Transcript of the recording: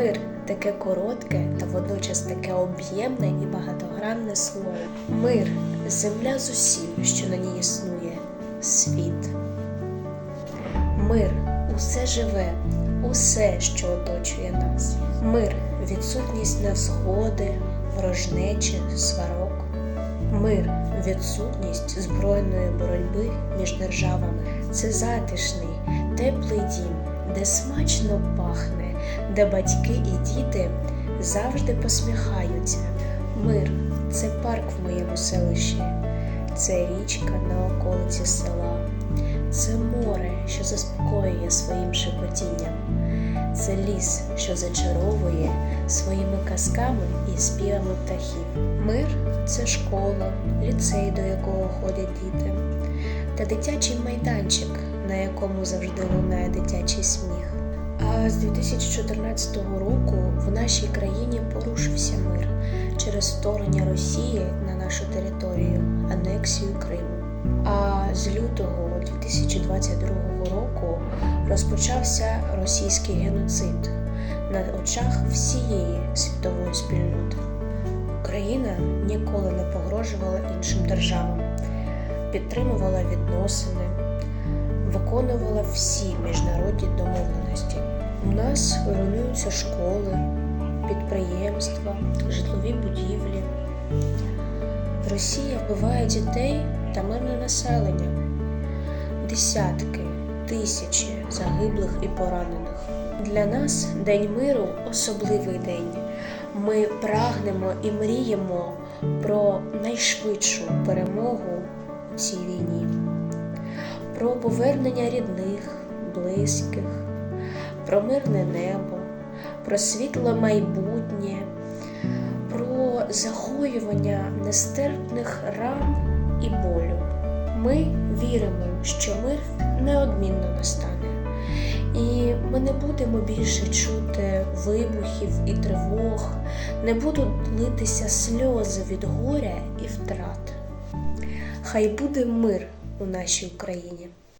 Мир таке коротке та водночас таке об'ємне і багатогранне слово. Мир земля з усім, що на ній існує, світ. Мир усе живе, усе, що оточує нас. Мир відсутність невзгоди, ворожнечі, сварок. Мир відсутність збройної боротьби між державами. Це затишний, теплий дім, де смачно пахне, де батьки і діти завжди посміхаються. Мир це парк в моєму селищі, це річка на околиці села, це море, що заспокоює своїм шепотінням, це ліс, що зачаровує своїми казками і співами птахів. Мир це школа, ліцей, до якого ходять діти, та дитячий майданчик, на якому завжди лунає дитячий сміх. З 2014 року в нашій країні порушився мир через вторгнення Росії на нашу територію, анексію Криму. А з лютого 2022 року розпочався російський геноцид на очах всієї світової спільноти. Україна ніколи не погрожувала іншим державам, підтримувала відносини, виконувала всі міжнародні домовленості. У нас руйнуються школи, підприємства, житлові будівлі. Росія вбиває дітей та мирне населення. Десятки, тисячі загиблих і поранених. Для нас День миру особливий день. Ми прагнемо і мріємо про найшвидшу перемогу у цій війні, про повернення рідних, близьких, про мирне небо, про світле майбутнє, про загоювання нестерпних ран і болю. Ми віримо, що мир неодмінно настане. І ми не будемо більше чути вибухів і тривог, не будуть литися сльози від горя і втрат. Хай буде мир у нашій Україні.